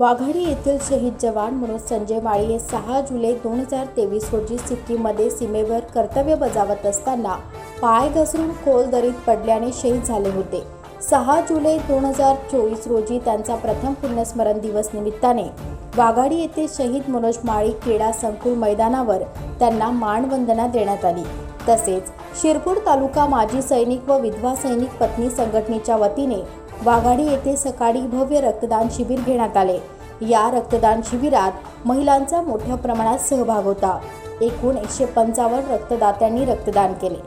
वाघाडी येथील शहीद जवान मनोज संजय माळी हे सहा जुलै दोन हजार तेवीस रोजी सिक्कीममध्ये सीमेवर कर्तव्य बजावत असताना पाय घसरून खोल दरीत पडल्याने शहीद झाले होते. सहा जुलै दोन हजार चोवीस रोजी त्यांचा प्रथम पुण्यस्मरण दिवस निमित्ताने वाघाडी येथे शहीद मनोज माळी क्रीडा संकुल मैदानावर त्यांना मानवंदना देण्यात आली. तसेच शिरपूर तालुका माजी सैनिक व विधवा सैनिक पत्नी संघटनेच्या वतीने वाघाडी येथे सकाळी भव्य रक्तदान शिबिर घेण्यात आले. या रक्तदान शिबिरात महिलांचा मोठ्या प्रमाणात सहभाग होता. एकूण एकशे पंचावन्न रक्तदात्यांनी रक्तदान केले.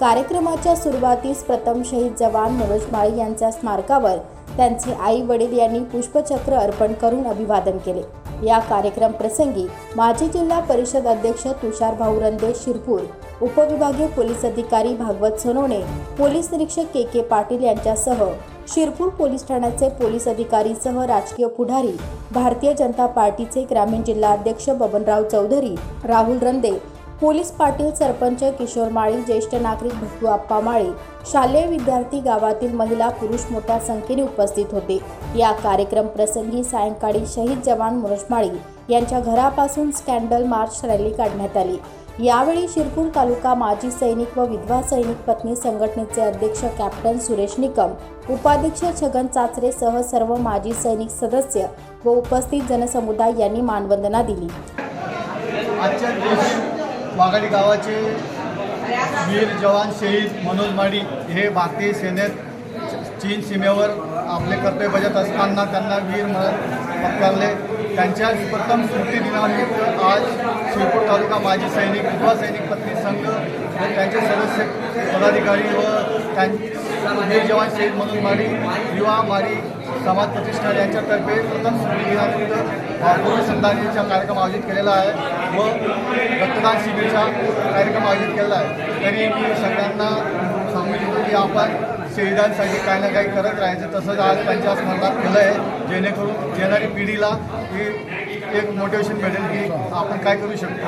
कार्यक्रमाच्या सुरुवातीस प्रथम शहीद जवान मनोज माळी यांच्या स्मारकावर त्यांचे आई वडील यांनी पुष्पचक्र अर्पण करून अभिवादन केले. या कार्यक्रम प्रसंगी माजी जिल्हा परिषद अध्यक्ष तुषार भाऊ रंदे शिरपूर उपविभागीय पोलीस अधिकारी भागवत सोनवणे पोलीस निरीक्षक के के पाटील यांच्यासह शिरपूर पोलीस ठाण्याचे पोलीस अधिकारीसह राजकीय पुढारी भारतीय जनता पार्टीचे ग्रामीण जिल्हा अध्यक्ष बबनराव चौधरी राहुल रंदे पोलीस पाटील सरपंच किशोर माळी ज्येष्ठ नागरिक भट्टू आप्पा माळी शालेय विद्यार्थी गावातील महिला पुरुष मोठ्या संख्येने उपस्थित होते. या कार्यक्रम प्रसंगी सायंकाळी शहीद जवान मनोज माळी यांच्या घरापासून स्कॅन्डल मार्च रॅली काढण्यात आली. यावेळी शिरपूर तालुका माजी सैनिक व विधवा सैनिक पत्नी संघटनेचे अध्यक्ष कॅप्टन सुरेश निकम उपाध्यक्ष छगन चाचरे सह सर्व माजी सैनिक सदस्य व उपस्थित जनसमुदाय यांनी मानवंदना दिली. आजच्या दिवशी वाघाडी गावाचे वीर जवान शहीद मनोज माडी हे भारतीय सेनेत चीन सीमेवर आपले कर्तव्य बजावत असताना त्यांना वीर म्हणून पत्कारले. त्यांच्या प्रथम स्मृती दिनानिमित्त आज शिरपूर तालुका माजी सैनिक युवा सैनिक पत्नी संघ व त्यांचे सदस्य पदाधिकारी व त्यां हे जवान शहीद मनोज मारी युवा मारी समाज प्रतिष्ठान यांच्यातर्फे प्रथम स्मृती दिनानिमित्त पूर्व कार्यक्रम आयोजित केलेला आहे व रक्तदान शिबिरचा कार्यक्रम आयोजित केलेला आहे. तरी मी सगळ्यांना सांगू इच्छितो की आपण शहीदांसाठी काही ना काही करत राहायचं. तसंच आज त्यांच्या स्मरणात केलं आहे. जेणेकरून येणारी पिढीला ही एक मोटिवेशन भेटेल की आपण काय करू शकतो.